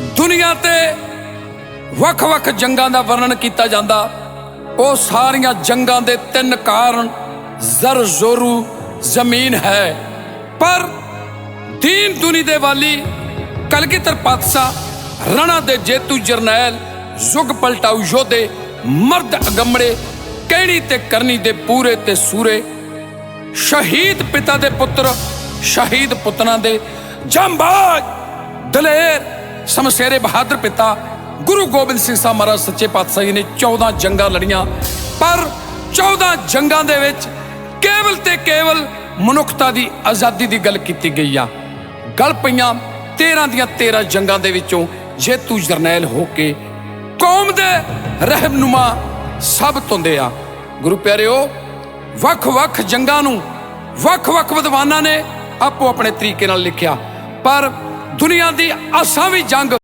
ਦੁਨੀਆ ਤੇ ਵੱਖ-ਵੱਖ ਜੰਗਾਂ ਦਾ ਵਰਣਨ ਕੀਤਾ ਜਾਂਦਾ। ਉਹ ਸਾਰੀਆਂ ਜੰਗਾਂ ਦੇ ਤਿੰਨ ਕਾਰਨ ਜ਼ਰ ਜ਼ੋਰੂ ਜ਼ਮੀਨ ਹੈ। ਪਰ ਦੀਨ ਦੁਨੀ ਦੇ ਵਾਲੀ ਕਲਗੀਧਰ ਪਾਤਸ਼ਾਹ ਰਣਾ ਦੇ ਜੇਤੂ ਜਰਨੈਲ ਜ਼ੁਗ ਪਲਟਾਊ ਯੋਧੇ ਮਰਦ ਅਗੰਮੜੇ ਕਹਿਣੀ ਤੇ ਕਰਨੀ ਦੇ ਪੂਰੇ ਤੇ ਸੂਰੇ ਸ਼ਹੀਦ ਪਿਤਾ ਦੇ ਪੁੱਤਰ ਸ਼ਹੀਦ ਪੁੱਤਰਾਂ ਦੇ ਜੰਬਾਜ ਦਲੇਰ ਸਮਸ਼ੇਰੇ ਬਹਾਦਰ ਪਿਤਾ ਗੁਰੂ ਗੋਬਿੰਦ ਸਿੰਘ ਸਾਹਿਬ ਮਹਾਰਾਜ ਸੱਚੇ ਪਾਤਸ਼ਾਹ ਜੀ ਨੇ 14 ਜੰਗਾਂ ਲੜੀਆਂ। ਪਰ 14 ਜੰਗਾਂ ਦੇ ਵਿੱਚ ਕੇਵਲ ਤੇ ਕੇਵਲ ਮਨੁੱਖਤਾ ਦੀ ਆਜ਼ਾਦੀ ਦੀ ਗੱਲ ਕੀਤੀ ਗਈ ਆ। ਗੱਲ ਪਈਆਂ 13 ਦੀਆਂ 13 ਜੰਗਾਂ ਦੇ ਵਿੱਚੋਂ ਜੇਤੂ ਜਰਨੈਲ ਹੋ ਕੇ ਕੌਮ ਦੇ ਰਹਿਨੁਮਾ ਸਭ ਤੁੰਦੇ ਆ। ਗੁਰੂ ਪਿਆਰਿਓ, ਵੱਖ-ਵੱਖ ਜੰਗਾਂ ਨੂੰ ਵੱਖ-ਵੱਖ ਵਿਦਵਾਨਾਂ ਨੇ ਆਪੋ ਆਪਣੇ ਤਰੀਕੇ ਨਾਲ ਲਿਖਿਆ। ਪਰ ਦੁਨੀਆ ਦੀ ਅਸਾਂ ਵੀ ਜੰਗ